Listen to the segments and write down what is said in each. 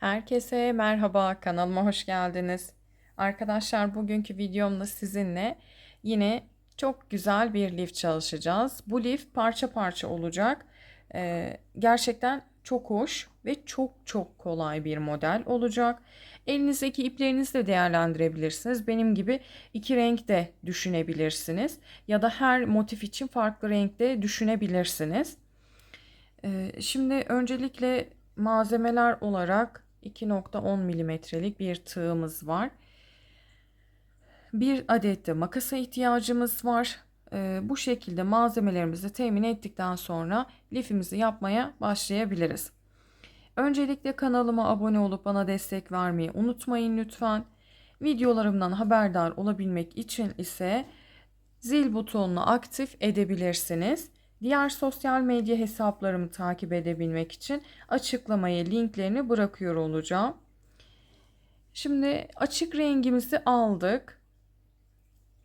Herkese merhaba, kanalıma hoş geldiniz. Arkadaşlar bugünkü videomda sizinle yine çok güzel bir lif çalışacağız. Bu lif parça parça olacak. Ee, gerçekten çok hoş ve çok çok kolay bir model olacak. Elinizdeki iplerinizi de değerlendirebilirsiniz. Benim gibi iki renk de düşünebilirsiniz. Ya da her motif için farklı renkte düşünebilirsiniz. Ee, şimdi öncelikle malzemeler olarak 2.10 milimetrelik bir tığımız var. Bir adet de makasa ihtiyacımız var. Ee, bu şekilde malzemelerimizi temin ettikten sonra lifimizi yapmaya başlayabiliriz. Öncelikle kanalıma abone olup bana destek vermeyi unutmayın lütfen. Videolarımdan haberdar olabilmek için ise zil butonunu aktif edebilirsiniz. Diğer sosyal medya hesaplarımı takip edebilmek için açıklamaya linklerini bırakıyor olacağım. Şimdi açık rengimizi aldık.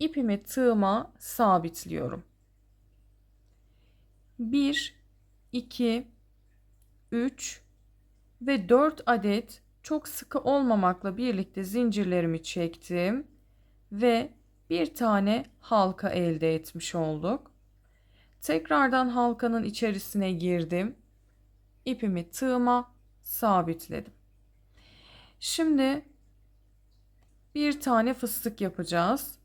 İpimi tığıma sabitliyorum. 1 2 3 ve 4 adet çok sıkı olmamakla birlikte zincirlerimi çektim ve bir tane halka elde etmiş olduk. Tekrardan halkanın içerisine girdim. İpimi tığıma sabitledim. Şimdi bir tane fıstık yapacağız.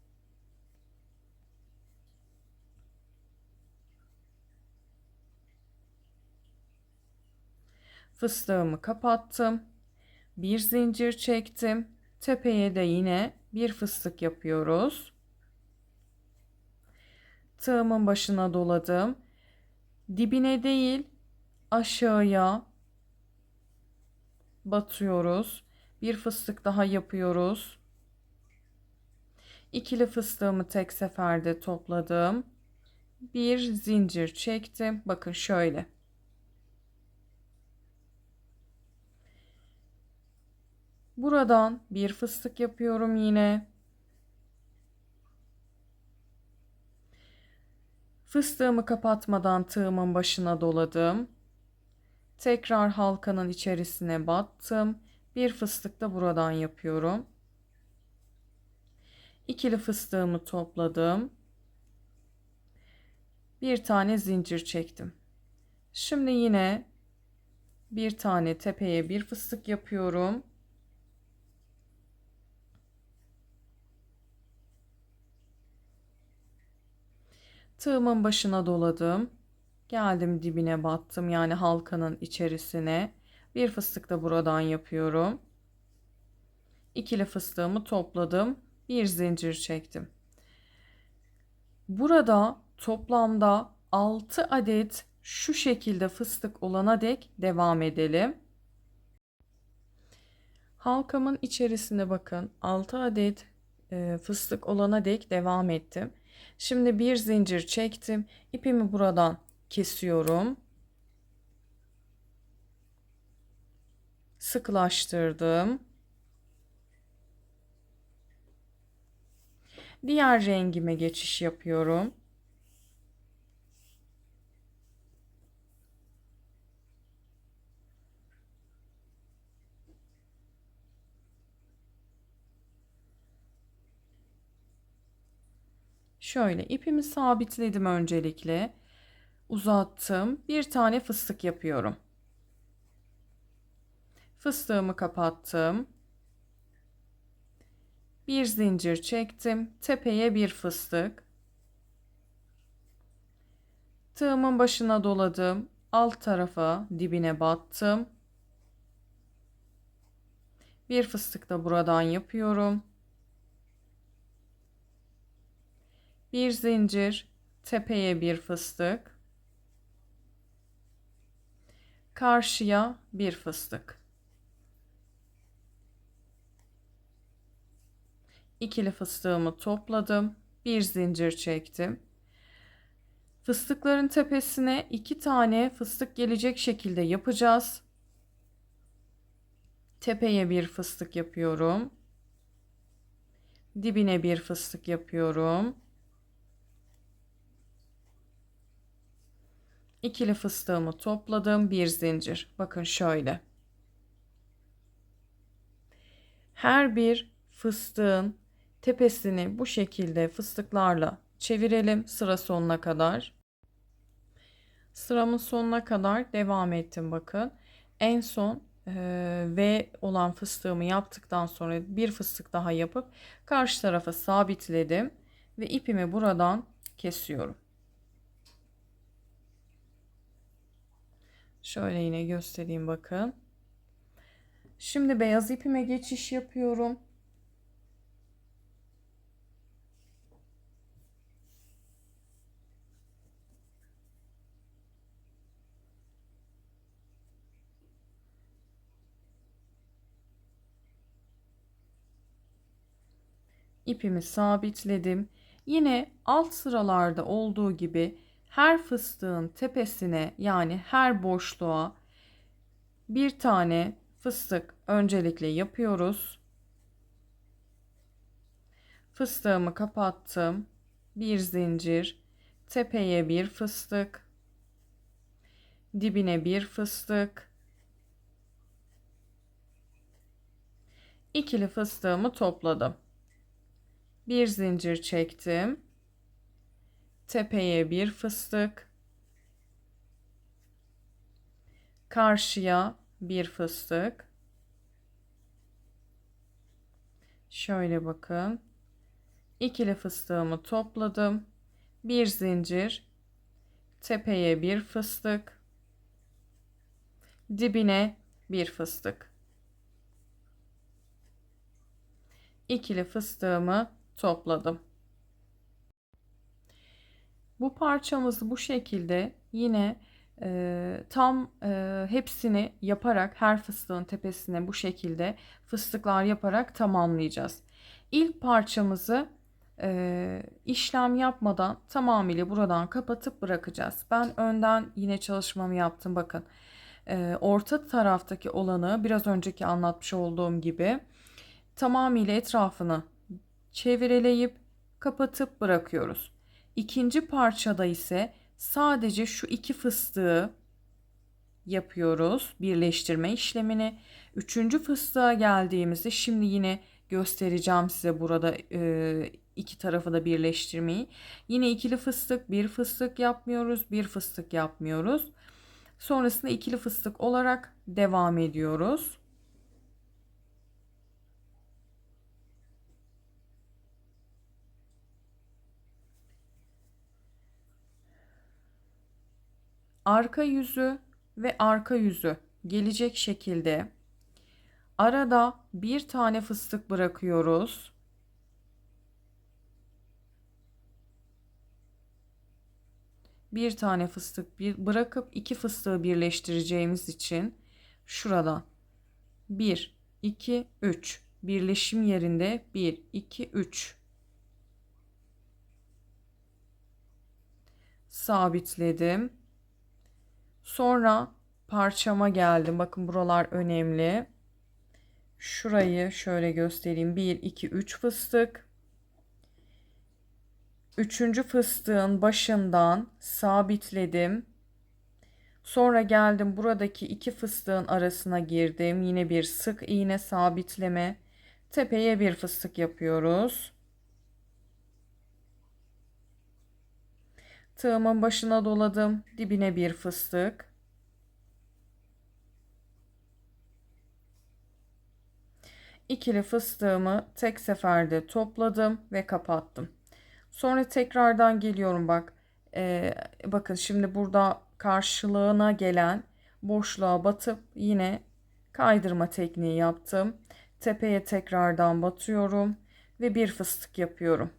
Fıstığımı kapattım. Bir zincir çektim. Tepeye de yine bir fıstık yapıyoruz. Tığımın başına doladım. Dibine değil aşağıya batıyoruz. Bir fıstık daha yapıyoruz. İkili fıstığımı tek seferde topladım. Bir zincir çektim. Bakın şöyle. Buradan bir fıstık yapıyorum yine. Fıstığımı kapatmadan tığımın başına doladım. Tekrar halkanın içerisine battım. Bir fıstık da buradan yapıyorum. İkili fıstığımı topladım. Bir tane zincir çektim. Şimdi yine bir tane tepeye bir fıstık yapıyorum. Tığımın başına doladım. Geldim dibine battım yani halkanın içerisine. Bir fıstık da buradan yapıyorum. İkili fıstığımı topladım. Bir zincir çektim. Burada toplamda 6 adet şu şekilde fıstık olana dek devam edelim. Halkamın içerisine bakın 6 adet e, fıstık olana dek devam ettim. Şimdi bir zincir çektim. İpimi buradan kesiyorum. Sıkılaştırdım. Diğer rengime geçiş yapıyorum. Şöyle ipimi sabitledim öncelikle. Uzattım. Bir tane fıstık yapıyorum. Fıstığımı kapattım. Bir zincir çektim. Tepeye bir fıstık. Tığımın başına doladım. Alt tarafa dibine battım. Bir fıstık da buradan yapıyorum. Bir zincir, tepeye bir fıstık, karşıya bir fıstık. İkili fıstığımı topladım, bir zincir çektim. Fıstıkların tepesine iki tane fıstık gelecek şekilde yapacağız. Tepeye bir fıstık yapıyorum. Dibine bir fıstık yapıyorum. İkili fıstığımı topladım bir zincir bakın şöyle Her bir fıstığın tepesini bu şekilde fıstıklarla çevirelim sıra sonuna kadar. Sıramın sonuna kadar devam ettim bakın. En son e, V olan fıstığımı yaptıktan sonra bir fıstık daha yapıp karşı tarafa sabitledim ve ipimi buradan kesiyorum. Şöyle yine göstereyim bakın. Şimdi beyaz ipime geçiş yapıyorum. ipimi sabitledim. Yine alt sıralarda olduğu gibi her fıstığın tepesine yani her boşluğa bir tane fıstık öncelikle yapıyoruz. Fıstığımı kapattım. Bir zincir, tepeye bir fıstık, dibine bir fıstık. İkili fıstığımı topladım bir zincir çektim. Tepeye bir fıstık. Karşıya bir fıstık. Şöyle bakın. İkili fıstığımı topladım. Bir zincir. Tepeye bir fıstık. Dibine bir fıstık. İkili fıstığımı topladım. Bu parçamızı bu şekilde yine e, tam e, hepsini yaparak her fıstığın tepesine bu şekilde fıstıklar yaparak tamamlayacağız. İlk parçamızı e, işlem yapmadan tamamıyla buradan kapatıp bırakacağız. Ben önden yine çalışmamı yaptım bakın. E, orta taraftaki olanı biraz önceki anlatmış olduğum gibi tamamıyla etrafını çevreleyip kapatıp bırakıyoruz. İkinci parçada ise sadece şu iki fıstığı yapıyoruz birleştirme işlemini. Üçüncü fıstığa geldiğimizde şimdi yine göstereceğim size burada e, iki tarafı da birleştirmeyi. Yine ikili fıstık bir fıstık yapmıyoruz bir fıstık yapmıyoruz. Sonrasında ikili fıstık olarak devam ediyoruz. Arka yüzü ve arka yüzü gelecek şekilde arada bir tane fıstık bırakıyoruz. Bir tane fıstık bir bırakıp iki fıstığı birleştireceğimiz için şurada 1 2 3 birleşim yerinde 1 2 3 sabitledim. Sonra parçama geldim. Bakın buralar önemli. Şurayı şöyle göstereyim. 1, 2, 3 fıstık. Üçüncü fıstığın başından sabitledim. Sonra geldim buradaki iki fıstığın arasına girdim. Yine bir sık iğne sabitleme. Tepeye bir fıstık yapıyoruz. Tığımın başına doladım. Dibine bir fıstık. İkili fıstığımı tek seferde topladım ve kapattım. Sonra tekrardan geliyorum bak. Ee, bakın şimdi burada karşılığına gelen boşluğa batıp yine kaydırma tekniği yaptım. Tepeye tekrardan batıyorum ve bir fıstık yapıyorum.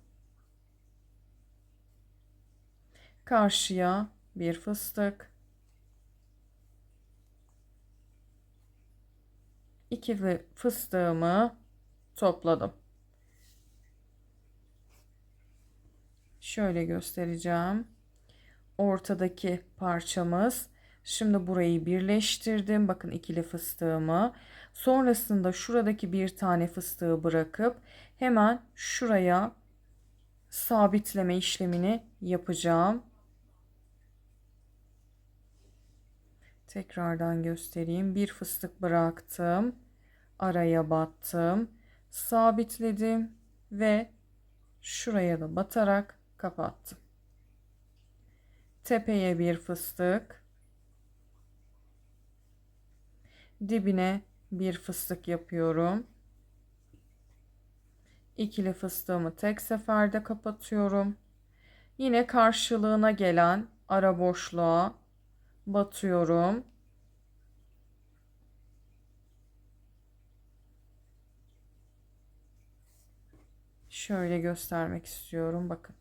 Karşıya bir fıstık. İkili fıstığımı topladım. Şöyle göstereceğim. Ortadaki parçamız. Şimdi burayı birleştirdim. Bakın ikili fıstığımı. Sonrasında şuradaki bir tane fıstığı bırakıp hemen şuraya sabitleme işlemini yapacağım. Tekrardan göstereyim. Bir fıstık bıraktım. Araya battım. sabitledim ve şuraya da batarak kapattım. Tepeye bir fıstık. Dibine bir fıstık yapıyorum. İkili fıstığımı tek seferde kapatıyorum. Yine karşılığına gelen ara boşluğa batıyorum. Şöyle göstermek istiyorum. Bakın.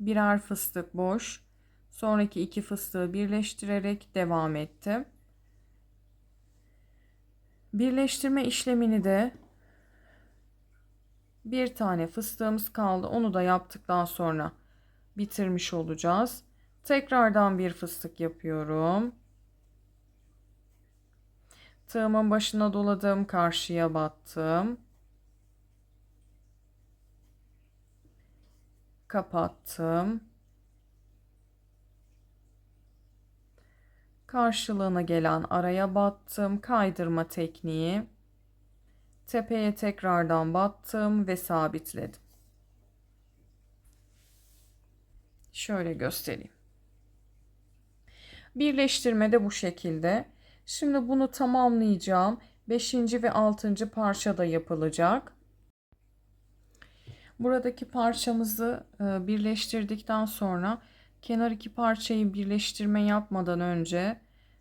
Birer fıstık boş. Sonraki iki fıstığı birleştirerek devam ettim. Birleştirme işlemini de bir tane fıstığımız kaldı. Onu da yaptıktan sonra bitirmiş olacağız. Tekrardan bir fıstık yapıyorum. Tığımın başına doladım, karşıya battım. Kapattım. Karşılığına gelen araya battım. Kaydırma tekniği. Tepeye tekrardan battım ve sabitledim. Şöyle göstereyim. Birleştirme de bu şekilde. Şimdi bunu tamamlayacağım. 5. ve 6. parça da yapılacak. Buradaki parçamızı e, birleştirdikten sonra kenar iki parçayı birleştirme yapmadan önce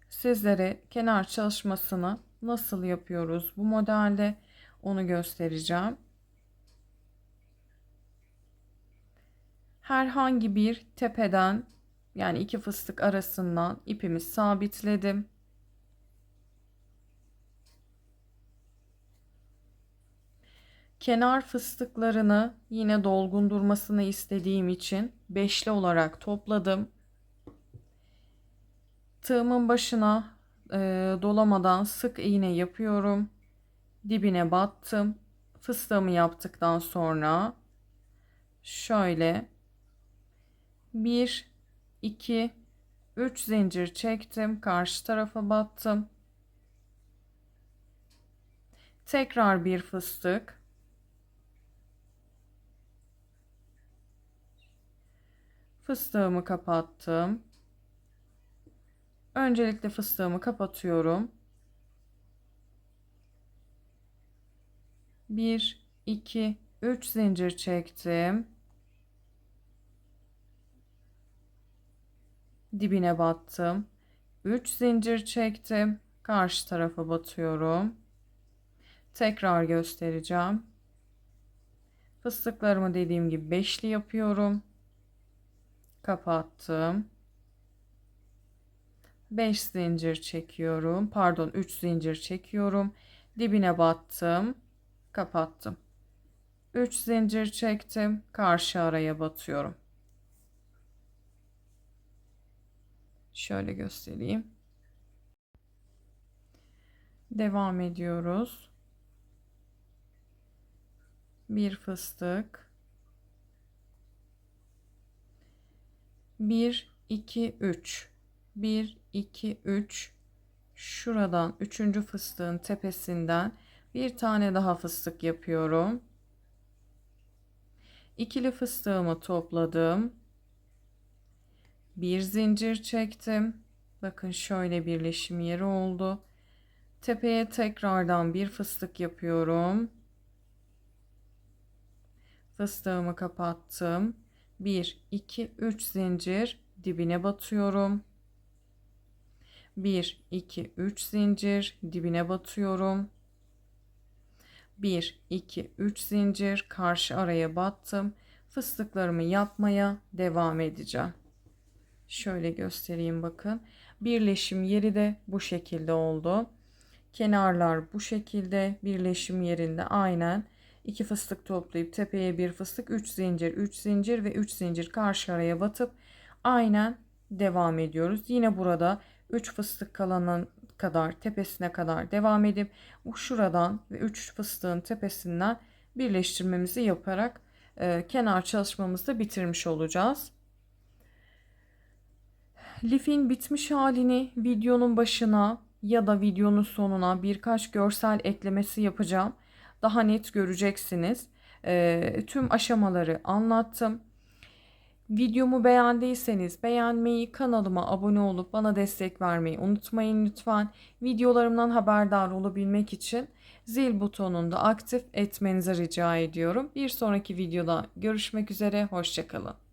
sizlere kenar çalışmasını nasıl yapıyoruz bu modelde onu göstereceğim. Herhangi bir tepeden yani iki fıstık arasından ipimi sabitledim. Kenar fıstıklarını yine dolgun durmasını istediğim için beşli olarak topladım. Tığımın başına e, dolamadan sık iğne yapıyorum. Dibine battım. Fıstığımı yaptıktan sonra şöyle 1 2 3 zincir çektim. Karşı tarafa battım. Tekrar bir fıstık. Fıstığımı kapattım. Öncelikle fıstığımı kapatıyorum. 1 2 3 zincir çektim. Dibine battım. 3 zincir çektim. Karşı tarafa batıyorum. Tekrar göstereceğim. Fıstıklarımı dediğim gibi beşli yapıyorum. Kapattım. 5 zincir çekiyorum. Pardon 3 zincir çekiyorum. Dibine battım. Kapattım. 3 zincir çektim. Karşı araya batıyorum. Şöyle göstereyim. Devam ediyoruz. Bir fıstık. 1 2 3 1 2 3 şuradan üçüncü fıstığın tepesinden bir tane daha fıstık yapıyorum. İkili fıstığımı topladım. Bir zincir çektim. Bakın şöyle birleşim yeri oldu. Tepeye tekrardan bir fıstık yapıyorum. Fıstığımı kapattım. 1 2 3 zincir dibine batıyorum. 1 2 3 zincir dibine batıyorum. 1 2 3 zincir karşı araya battım. Fıstıklarımı yapmaya devam edeceğim. Şöyle göstereyim bakın. Birleşim yeri de bu şekilde oldu. Kenarlar bu şekilde birleşim yerinde aynen iki fıstık toplayıp tepeye bir fıstık 3 zincir 3 zincir ve 3 zincir karşı araya batıp aynen devam ediyoruz. Yine burada 3 fıstık kalanın kadar tepesine kadar devam edip bu şuradan ve 3 fıstığın tepesinden birleştirmemizi yaparak e, kenar çalışmamızı da bitirmiş olacağız. Lifin bitmiş halini videonun başına ya da videonun sonuna birkaç görsel eklemesi yapacağım. daha net göreceksiniz. Ee, tüm aşamaları anlattım. Videomu beğendiyseniz beğenmeyi, kanalıma abone olup bana destek vermeyi unutmayın lütfen. Videolarımdan haberdar olabilmek için zil butonunu da aktif etmenizi rica ediyorum. Bir sonraki videoda görüşmek üzere, hoşçakalın.